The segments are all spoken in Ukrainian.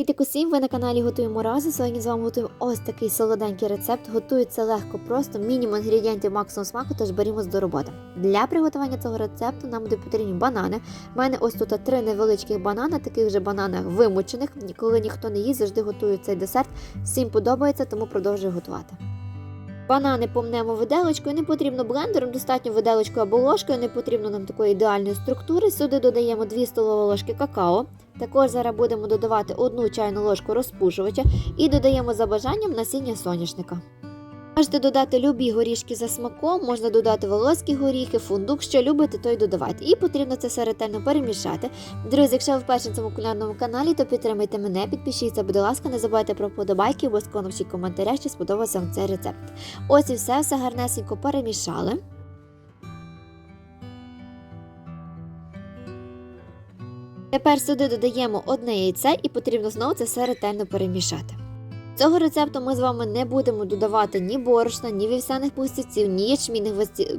Привіт усім, ви на каналі Готуємо разом. Сьогодні з вами готуємо ось такий солоденький рецепт. Готується легко, просто мінімум інгредієнтів максимум смаку, тож берімось до роботи. Для приготування цього рецепту нам буде потрібні банани. У мене ось тут три невеличких банани, таких вже бананах вимочених. Коли ніхто не їсть, завжди готую цей десерт. Всім подобається, тому продовжую готувати. Банани помнемо виделочкою, не потрібно блендером, достатньо виделочкою або ложкою, не потрібно нам такої ідеальної структури. Сюди додаємо 2 столові ложки какао. Також зараз будемо додавати одну чайну ложку розпушувача і додаємо за бажанням насіння соняшника. Можете додати любі горішки за смаком, можна додати волоські горіхи, фундук, що любите, то й додавайте. І потрібно це все ретельно перемішати. Друзі, якщо ви вперше на цьому кулінарному каналі, то підтримайте мене, підпишіться, будь ласка, не забувайте про вподобайки, обов'язково напишіть коментаря, що сподобався вам цей рецепт. Ось і все, все гарнесенько перемішали. Тепер сюди додаємо одне яйце і потрібно знову це все ретельно перемішати. Цього рецепту ми з вами не будемо додавати ні борошна, ні вівсяних пластівців, ні ячмінних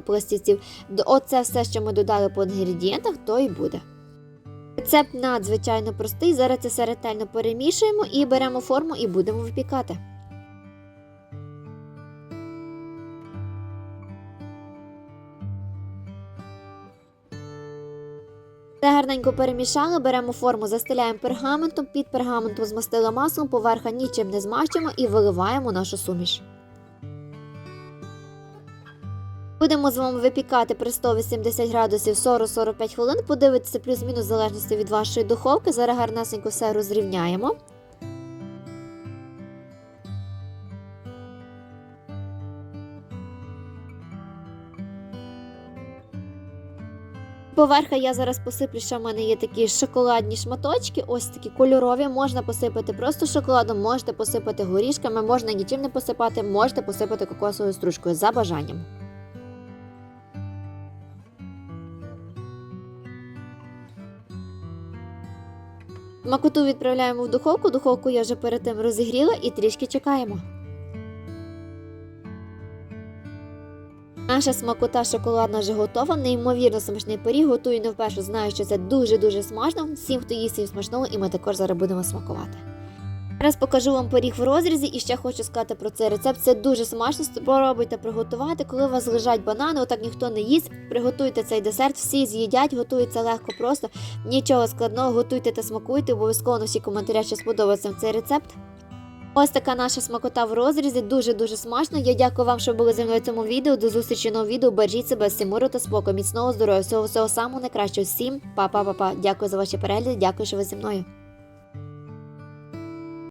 пластівців. Оце все, що ми додали по інгредієнтах, то і буде. Рецепт надзвичайно простий. Зараз це все ретельно перемішуємо і беремо форму і будемо випікати. Все гарненько перемішали, беремо форму, застеляємо пергаментом, під пергаментом змастили маслом, поверха нічим не змащуємо і виливаємо нашу суміш. Будемо з вами випікати при 180 градусів 40-45 хвилин. Подивитися плюс-мінус в залежності від вашої духовки. Зараз гарнесенько все розрівняємо. Поверха я зараз посиплю, що в мене є такі шоколадні шматочки, ось такі кольорові. Можна посипати просто шоколадом, можете посипати горішками, можна нічим не посипати, можете посипати кокосовою стружкою за бажанням. Макуту відправляємо в духовку. Духовку я вже перед тим розігріла і трішки чекаємо. Наша смакота шоколадна вже готова. Неймовірно смачний пиріг. Готую не вперше. Знаю, що це дуже-дуже смачно. Всім, хто їсть всім смачного, і ми також зараз будемо смакувати. Зараз покажу вам пиріг в розрізі і ще хочу сказати про цей рецепт. Це дуже смачно. Спробуйте приготувати. Коли у вас лежать банани, отак ніхто не їсть. Приготуйте цей десерт, всі з'їдять, готується легко, просто нічого складного. Готуйте та смакуйте. Обов'язково на всі коментарі, що сподобається цей рецепт. Ось така наша смакота в розрізі, дуже-дуже смачно. Я дякую вам, що були зі мною в цьому відео. До зустрічі нового відео. Бережіть себе, всім та спокою, міцного здоров'я, всього всього самого найкращого. Всім па-па-па-па. Дякую за ваші перегляди, дякую, що ви зі мною.